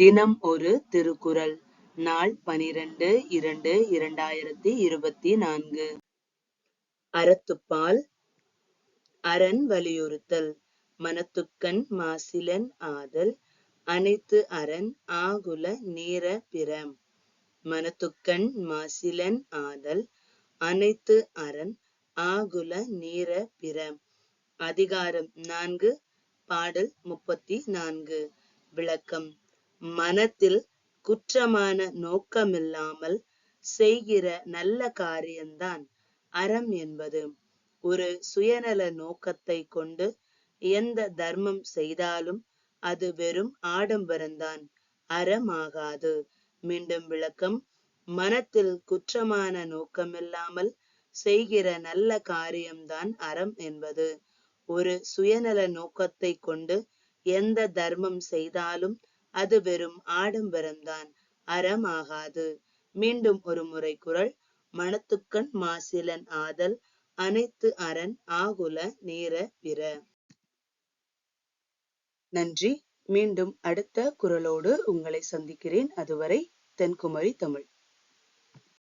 தினம் ஒரு திருக்குறள். நாள் பனிரெண்டு இரண்டு இரண்டாயிரத்தி இருபத்தி நான்கு. அறத்துப்பால் அரண் வலியுறுத்தல். மனத்துக்கண் மாசிலன் ஆதல். அனைத்து அரண் ஆகுல நீர பிற மனத்துக்கண் மாசிலன் ஆதல். அனைத்து அரண் ஆகுல நீர பிற அதிகாரம் நான்கு பாடல் முப்பத்தி நான்கு. விளக்கம். மனத்தில் குற்றமான நோக்கமில்லாமல் செய்கிற நல்ல காரியம்தான் அறம் என்பது. ஒரு சுயநல நோக்கத்தை கொண்டு எந்த தர்மம் செய்தாலும் அது வெறும் ஆடம்பரம்தான் அறமாகாது. மீண்டும் விளக்கம் மனத்தில் குற்றமான நோக்கமில்லாமல் செய்கிற நல்ல காரியம்தான் அறம் என்பது. ஒரு சுயநல நோக்கத்தை கொண்டு எந்த தர்மம் செய்தாலும் அது வெறும் ஆடம்பரம்தான். அறம் ஆகாது மீண்டும் ஒரு முறை குரல். மனத்துக்கண் மாசிலன் ஆதல். அனைத்து அரண் ஆகுல நேர பிற நன்றி. மீண்டும் அடுத்த குரலோடு உங்களை சந்திக்கிறேன். அதுவரை தென்குமரி தமிழ்.